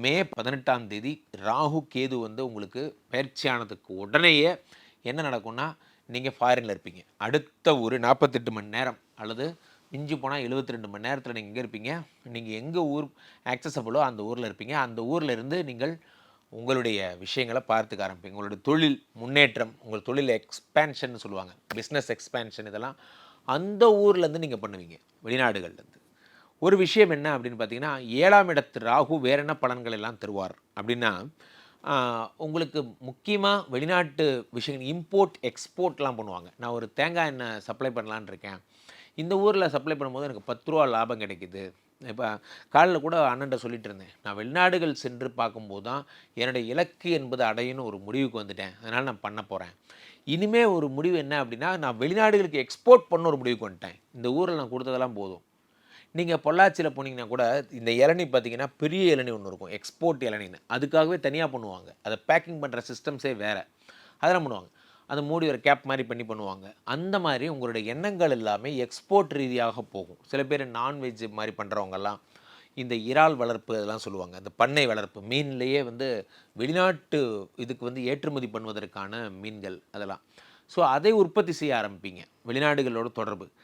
மே பதினெட்டாம் தேதி ராகு கேது வந்து உங்களுக்கு பயிற்சியானதுக்கு உடனேயே என்ன நடக்கும்னா நீங்கள் ஃபாரினில் இருப்பீங்க. அடுத்த ஒரு நாற்பத்தெட்டு மணி நேரம் அல்லது மிஞ்சி போனால் 72 ரெண்டு மணி நேரத்தில் நீங்கள் எங்கே இருப்பீங்க? நீங்கள் எங்கே ஊர் ஆக்சசபிளோ அந்த ஊரில் இருப்பீங்க. அந்த ஊரில் இருந்து நீங்கள் உங்களுடைய விஷயங்களை பார்த்துக்க ஆரம்பிப்பீங்க. உங்களுடைய தொழில் முன்னேற்றம் உங்கள் தொழில் எக்ஸ்பேன்ஷன் சொல்லுவாங்க. பிஸ்னஸ் எக்ஸ்பேன்ஷன் இதெல்லாம் அந்த ஊர்லேருந்து நீங்கள் பண்ணுவீங்க. வெளிநாடுகள்லேருந்து ஒரு விஷயம் என்ன அப்படின்னு பார்த்தீங்கன்னா ஏழாம் இடத்து ராகு வேற என்ன பலன்கள் எல்லாம் தருவார்? அப்படின்னா உங்களுக்கு முக்கியமாக வெளிநாட்டு விஷயங்கள் இம்போர்ட் எக்ஸ்போர்ட்லாம் பண்ணுவாங்க. நான் ஒரு தேங்காய் எண்ணெய் சப்ளை பண்ணலான்னு இருக்கேன். இந்த ஊரில் சப்ளை பண்ணும்போது எனக்கு பத்து ரூபா லாபம் கிடைக்குது. இப்போ காலில் கூட அண்ணன்ட்ட சொல்லிட்டு இருந்தேன். நான் வெளிநாடுகள் சென்று பார்க்கும்போது தான் என்னுடைய இலக்கு என்பது அடையணும் ஒரு முடிவுக்கு வந்துட்டேன். அதனால் நான் பண்ண போகிறேன் இனிமேல் ஒரு முடிவு என்ன அப்படின்னா நான் வெளிநாடுகளுக்கு எக்ஸ்போர்ட் பண்ண ஒரு முடிவுக்கு வந்துட்டேன். இந்த ஊரில் நான் கொடுத்ததெல்லாம் போதும். நீங்கள் பொள்ளாச்சியில் போனீங்கன்னா கூட இந்த இளநி பார்த்தீங்கன்னா பெரிய இளநி ஒன்று இருக்கும். எக்ஸ்போர்ட் இளநின்னு. அதுக்காகவே தனியாக பண்ணுவாங்க. அதை பேக்கிங் பண்ணுற சிஸ்டம்ஸே வேறு. அதெல்லாம் பண்ணுவாங்க. அதை மூடி ஒரு கேப் மாதிரி பண்ணி பண்ணுவாங்க. அந்த மாதிரி உங்களுடைய எண்ணங்கள் எல்லாமே எக்ஸ்போர்ட் ரீதியாக போகும். சில பேர் நான்வெஜ் மாதிரி பண்ணுறவங்கெல்லாம் இந்த இறால் வளர்ப்பு அதெல்லாம் சொல்லுவாங்க. இந்த பண்ணை வளர்ப்பு. மீன்லேயே வந்து வெளிநாட்டு இதுக்கு வந்து ஏற்றுமதி பண்ணுவதற்கான மீன்கள் அதெல்லாம். ஸோ அதை உற்பத்தி செய்ய ஆரம்பிப்பீங்க. வெளிநாடுகளோட தொடர்பு.